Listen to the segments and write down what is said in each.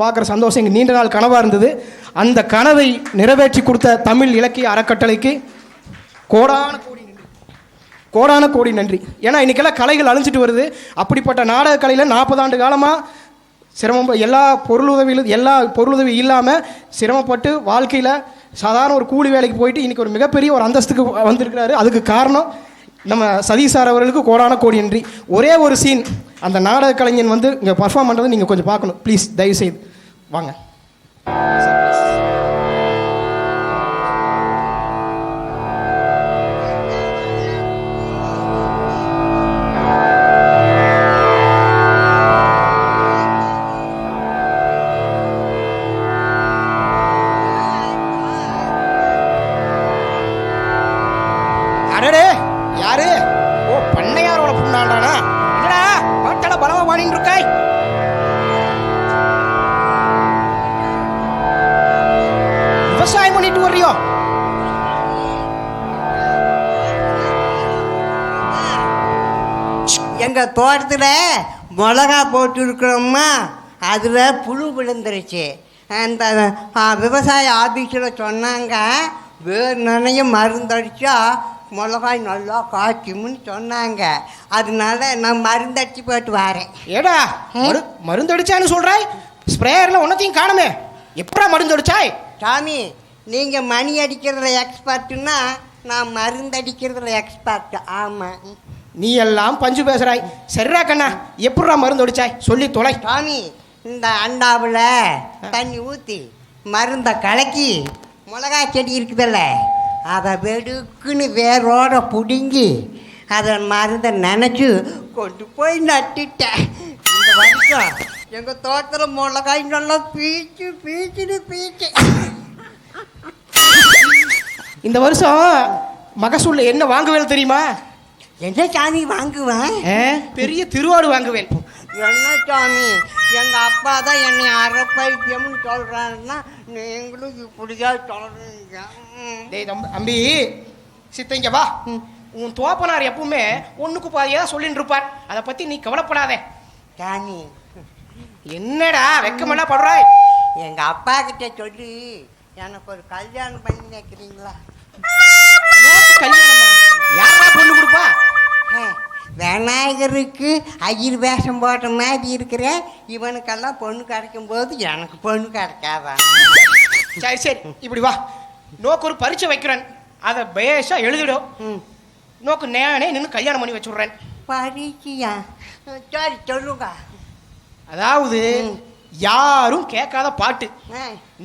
பார்க்குற சந்தோஷம் எங்கள் நீண்ட நாள் கனவாக இருந்தது. அந்த கனவை நிறைவேற்றி கொடுத்த தமிழ் இலக்கிய அறக்கட்டளைக்கு கோடான கோடி நன்றி. கோடான கோடி நன்றி. ஏன்னா இன்றைக்கெல்லாம் கலைகள் அழிஞ்சிட்டு வருது. அப்படிப்பட்ட நாடக கலையில் நாற்பது ஆண்டு காலமாக சிரமம் எல்லா பொருளுதவியிலும் எல்லா பொருளுதவி இல்லாமல் சிரமப்பட்டு வாழ்க்கையில் சாதாரண ஒரு கூலி வேலைக்கு போயிட்டு இன்றைக்கி ஒரு மிகப்பெரிய ஒரு அந்தஸ்துக்கு வந்திருக்கிறாரு. அதுக்கு காரணம் நம்ம சதீஷ் சார் அவர்களுக்கு கோடான கோடி நன்றி. ஒரே ஒரு சீன் அந்த நாடக கலைஞன் வந்து இங்கே பர்ஃபார்ம் பண்ணுறதை நீங்கள் கொஞ்சம் பார்க்கணும். ப்ளீஸ் தயவுசெய்து. வாங்க. அடடே யாரு? எங்கள் தோட்டத்தில் மிளகா போட்டுருக்குறோம்மா. அதில் புழு விழுந்துருச்சு. அந்த விவசாய ஆஃபீஸில் சொன்னாங்க வேறு நிறைய மருந்தடிச்சா மிளகாய் நல்லா காய்க்கும்னு சொன்னாங்க. அதனால நான் மருந்தடிச்சு போட்டு வரேன். ஏடா மரு மருந்து அடிச்சான்னு சொல்றாய்? ஸ்ப்ரேயர்ல ஒன்னத்தையும் காணுமே. எப்படா மருந்து அடிச்சாய்? சாமி நீங்கள் மணி அடிக்கிறதுல எக்ஸ்பர்ட்டுன்னா நான் மருந்தடிக்கிறதுல எக்ஸ்பர்ட் ஆமாம் நீ எல்லாம் பஞ்சு பேசுறாய். சரிடா கண்ணா எப்படா மருந்து அடிச்சாய்? சொல்லி தொலை. சாமி இந்த அண்டாவில் தண்ணி ஊற்றி மருந்தை கலக்கி மிளகா செடி இருக்குதுல்ல அதை வெடுக்குன்னு வேரோட பிடுங்கி அதை மருந்தை நினச்சி கொண்டு போய் நட்டுட்டேன். இந்த வருஷம் எங்கள் தோட்டத்தில் மிளகாய் நல்லா பீச்சு பீச்சுன்னு பீச்சு. இந்த வருஷம் மகசூல்ல என்ன வாங்குவேல் தெரியுமா? என்ன சாமி வாங்குவேன்? பெரிய திருவாடு வாங்குவேன். என்ன சாமி? எங்கள் அப்பா தான் என்னை அரைப்பைத்தியம்னு சொல்கிறாங்கன்னா நீங்களும் இப்படியா சொல்கிறீங்க ம். டேய் தம்பி அம்பி சித்தைங்க வா. உன் தோப்பனார் எப்பவுமே ஒண்ணுக்கு பாதியா சொல்லிட்டு இருப்பார். அதை பத்தி நீ கவலைப்படாத. சாமி. என்னடா வெக்கமெல்லாம் படுறாய்? எங்க அப்பா கிட்ட சொல்லி எனக்கு ஒரு கல்யாணம் பண்ணி வைக்கிறீங்களா? நோக்கு கல்யாணமா யாரா பொண்ணு கொடுப்பா? விநாயகருக்கு ஐயர் வேஷம் போட்ட மாதிரி இருக்கிற இவனுக்கெல்லாம் பொண்ணு கிடைக்கும் போது எனக்கு பொண்ணு கிடைக்காதா? சரி சரி இப்படி வா. நோக்கு ஒரு பரீட்சை வைக்கிறேன். அதை பேஷா எழுதிடும் நோக்கு நேனே நின்று கல்யாணம் பண்ணி வச்சுடுறேன். பரீட்சையா? சரி சொல்லுங்க. அதாவது யாரும் கேட்காத பாட்டு.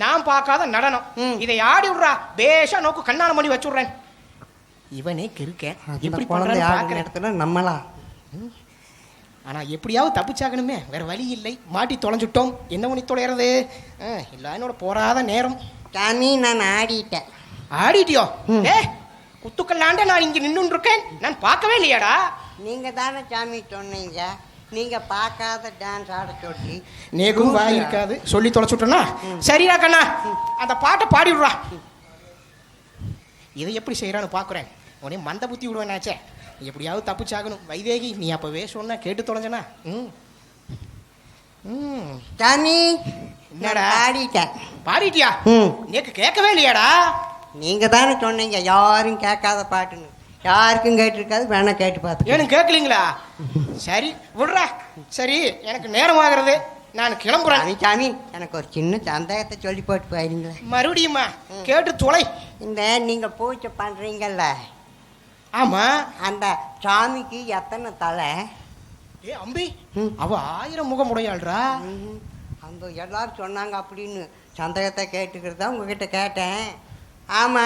நான் பார்க்காத நடனம். இதை ஆடி விடுறா பேஷா நோக்கு கல்யாணம் பண்ணி வச்சுடுறேன். இவனே கிருக்கேன் அந்த எப்படி குழந்தை பார்க்கறேன். இடத்துல நம்மளாம் ஆனா எப்படியாவது தப்பிச்சாகணுமே. வேற வழி இல்லை. மாட்டி தொலைஞ்சிட்டோம். என்ன தொலைறது ஆ, எல்லாம் என்னோட போராத நேரம். சாமி நான் ஆடிட்டேன். ஆடிட்டியோ? ஏ குத்துக்கல்லாண்ட நான் இங்க நின்று இருக்கேன் நான் பார்க்கவே இல்லையாடா? நீங்க தானே சாமி சொன்னீங்க. நீங்க பார்க்காத டான்ஸ் ஆட சொல்லி. நேக்கும் வாய் இருக்காது. சொல்லி தொலைச்சுட்டோன்னா சரிடா கண்ணா. அந்த பாட்டை பாடி விடுறா இதை எப்படி செய்யறான்னு பார்க்குறேன். உடனே மந்த புத்தி விடுவேனாச்சே எப்படியாவது தப்பிச்சாகணும். வைதேகி நீ அப்பவே சொன்ன கேட்டு தொலைஞ்சனா? ம். ம். சாமி என்னடா? நான் ஆடிட்டேன் பாடிட்டியா? ம். நேக்கு கேட்கவே இல்லையாடா? நீங்க தானே சொன்னீங்க யாரும் கேட்காத பாட்டுன்னு. யாருக்கும் கேட்டிருக்காது வேணா கேட்டு பார்த்து ஏனும் கேட்கலீங்களா? சரி விடுறா. சரி எனக்கு நேரம் ஆகிறது. நான் கிளம்புறேன். சாமி சாமி எனக்கு ஒரு சின்ன சந்தேகத்தை சொல்லி போட்டு போயிருங்களே மறுபடியுமா கேட்டு தொலை. இந்த நீங்க பூஜை பண்றீங்கல்ல. ஆமா. அந்த சாமிக்கு எத்தனை தலை? ஏ அம்பி ம். அவ ஆயிரம் முகம் ம்ஹும். அந்த எல்லாரும் சொன்னாங்க அப்படின்னு சந்தேகத்தை கேட்டுக்கிறதா உங்ககிட்ட கேட்டேன். ஆமா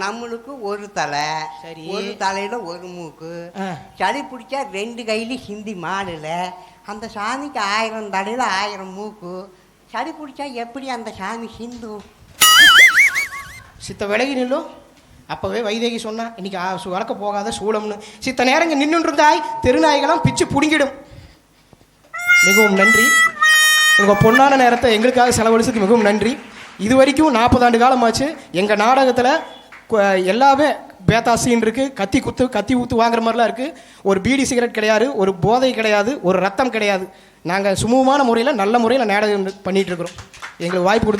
நம்மளுக்கு ஒரு தலை. சரி. ஒரு தலையில ஒரு மூக்கு. சளி பிடிச்சா ரெண்டு கையில ஹிந்தி மாடுல. அந்த சாமிக்கு ஆயிரம் தலையில ஆயிரம் மூக்கு. சளி பிடிச்சா எப்படி அந்த சாமி ஹிந்து? சித்த விலகி நில்லும் அப்போவே வைதேகி சொன்னால் இன்னைக்கு வளர்க்க போகாத சூளம்னு சித்த நேரங்க இங்க தெருநாய்களாம் பிச்சு பிடுங்கிடும். மிகவும் நன்றி. உங்கள் பொன்னான நேரத்தை எங்களுக்காக செலவழிச்சதுக்கு மிகவும் நன்றி. இது வரைக்கும் நாற்பது ஆண்டு காலமாச்சு. எங்கள் நாடகத்தில் எல்லாமே பேத்தா சீன் இருக்குது கத்தி குத்து கத்தி ஊத்து வாங்குற மாதிரிலாம் இருக்குது ஒரு பீடி சிகரெட் கிடையாது ஒரு போதை கிடையாது ஒரு ரத்தம் கிடையாது. நாங்கள் சுமூகமான முறையில் நல்ல முறையில் நாடகம் பண்ணிகிட்ருக்குறோம் எங்களுக்கு வாய்ப்பு கொடுத்து